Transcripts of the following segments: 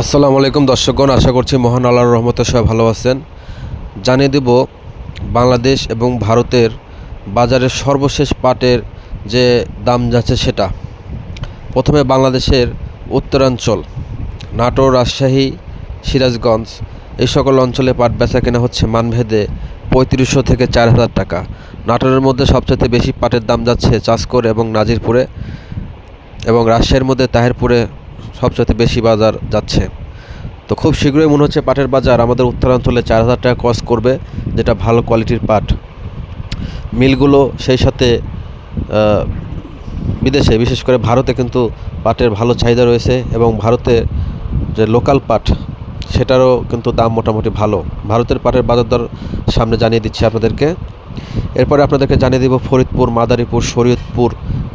আসসালামু আলাইকুম দর্শকগণ, আশা করছি মহান আল্লাহর রহমতে সবাই ভালো আছেন। জানিয়ে দেব, বাংলাদেশ এবং ভারতের বাজারের সর্বশেষ পাটের যে দাম যাচ্ছে সেটা। প্রথমে বাংলাদেশের উত্তরাঞ্চল, নাটোর, রাজশাহী, সিরাজগঞ্জ, এই সকল অঞ্চলে পাট বেচা কেনা হচ্ছে মানভেদে পঁয়ত্রিশশো থেকে চার হাজার টাকা। নাটোরের মধ্যে সবচেয়ে বেশি পাটের দাম যাচ্ছে চাষকর এবং নাজিরপুরে এবং রাজশাহীর মধ্যে তাহিরপুরে সবচেয়ে বেশি বাজার যাচ্ছে। তো খুব শীঘ্রই মনে হচ্ছে পাটের বাজার আমাদের উত্তরাঞ্চলে চার হাজার টাকা কস করবে, যেটা ভালো কোয়ালিটির পাট। মিলগুলো সেই সাথে বিদেশে, বিশেষ করে ভারতে কিন্তু পাটের ভালো চাহিদা রয়েছে এবং ভারতে যে লোকাল পাট, সেটারও কিন্তু দাম মোটামুটি ভালো। ভারতের পাটের বাজার দর সামনে জানিয়ে দিচ্ছি আপনাদেরকে। এরপরে আপনাদেরকে জানিয়ে দিব ফরিদপুর, মাদারীপুর, শরীয়তপুর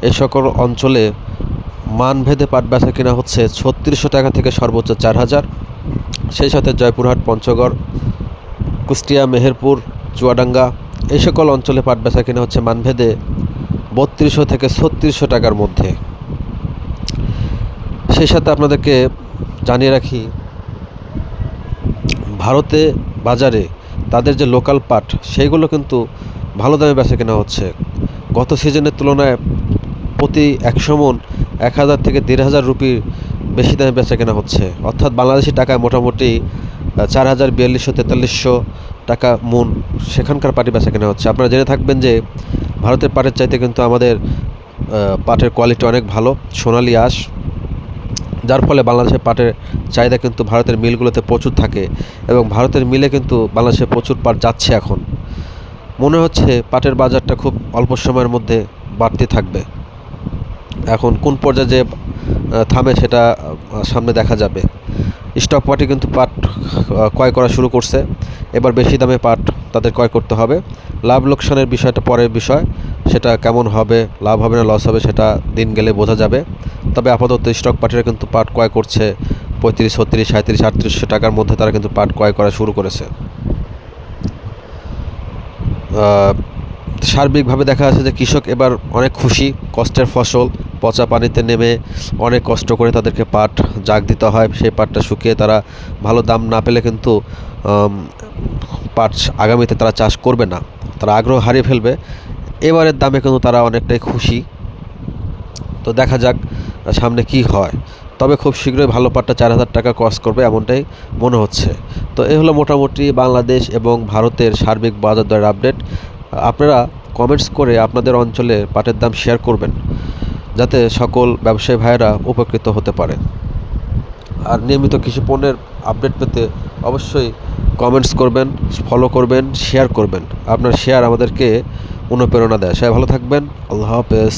এই সকল অঞ্চলে মানভেদে পাট বেচা কিনা হচ্ছে ছত্রিশশো টাকা থেকে সর্বোচ্চ চার হাজার। সেই সাথে জয়পুরহাট, পঞ্চগড়, কুষ্টিয়া, মেহেরপুর, চুয়াডাঙ্গা, এই সকল অঞ্চলে পাট বেচা কিনা হচ্ছে মানভেদে বত্রিশশো থেকে ছত্রিশশো টাকার মধ্যে। সেই সাথে আপনাদেরকে জানিয়ে রাখি, ভারতে বাজারে তাদের যে লোকাল পাট, সেইগুলো কিন্তু ভালো দামে বেচা কেনা হচ্ছে। গত সিজনের তুলনায় প্রতি একশো মন এক হাজার থেকে দেড় হাজার রুপি বেশি দামে বেচা কেনা হচ্ছে। অর্থাৎ বাংলাদেশি টাকায় মোটামুটি চার হাজার বিয়াল্লিশশো তেতাল্লিশশো টাকা মন সেখানকার পাটি বেচা কেনা হচ্ছে। আপনারা জেনে থাকবেন যে ভারতের পাটের চাইতে কিন্তু আমাদের পাটের কোয়ালিটি অনেক ভালো, সোনালি আঁশ। যার ফলে বাংলাদেশের পাটের চাহিদা কিন্তু ভারতের মিলগুলোতে প্রচুর থাকে এবং ভারতের মিলে কিন্তু বাংলাদেশে প্রচুর পাট যাচ্ছে এখন। মনে হচ্ছে পাটের বাজারটা খুব অল্প সময়ের মধ্যে বাড়তে থাকবে। এখন কোন পর্যায়ে যে থামে সেটা সামনে দেখা যাবে। স্টক পার্টি কিন্তু পাট ক্রয় করা শুরু করছে। এবার বেশি দামে পাট তাদের ক্রয় করতে হবে। লাভ লোকসানের বিষয়টা পরের বিষয়। সেটা কেমন হবে, লাভ হবে না লস হবে সেটা দিন গেলে বোঝা যাবে। তবে আপাতত স্টক পার্টিরা কিন্তু পাট ক্রয় করছে। পঁয়ত্রিশ, ছত্রিশ সাঁত্রিশ আটত্রিশশো টাকার মধ্যে তারা কিন্তু পাট ক্রয় করা শুরু করেছে। সার্বিকভাবে দেখা যাচ্ছে যে কৃষক এবার অনেক খুশি। কষ্টের ফসল পচা পানিতে নেমে অনেক কষ্ট করে তাদেরকে পাট জাগ দিতে হয়। সেই পাটটা শুকিয়ে তারা ভালো দাম না পেলে কিন্তু পাট আগামীতে তারা চাষ করবে না। তারা আগ্রহ হারিয়ে ফেলবে। এবারের দামে কিন্তু তারা অনেকটাই খুশি। তো দেখা যাক, সামনে কি হয়। তবে খুব শীঘ্রই ভালো পাটটা চার হাজার টাকা ক্রস করবে এমনটাই মনে হচ্ছে। তো এই হলো মোটামুটি বাংলাদেশ এবং ভারতের সার্বিক বাজার দরের আপডেট। আপনারা কমেন্টস করে আপনাদের অঞ্চলে পাটের দাম শেয়ার করবেন। যাতে সকল ব্যবসায়ী ভাইয়েরা উপকৃত হতে পারে। আর নিয়মিত কৃষি পণ্যের আপডেট পেতে অবশ্যই কমেন্টস করবেন ফলো করবেন শেয়ার করবেন। আপনার শেয়ার আমাদেরকে অনুপ্রেরণা দেয়। সবাই ভালো থাকবেন। আল্লাহ হাফেজ।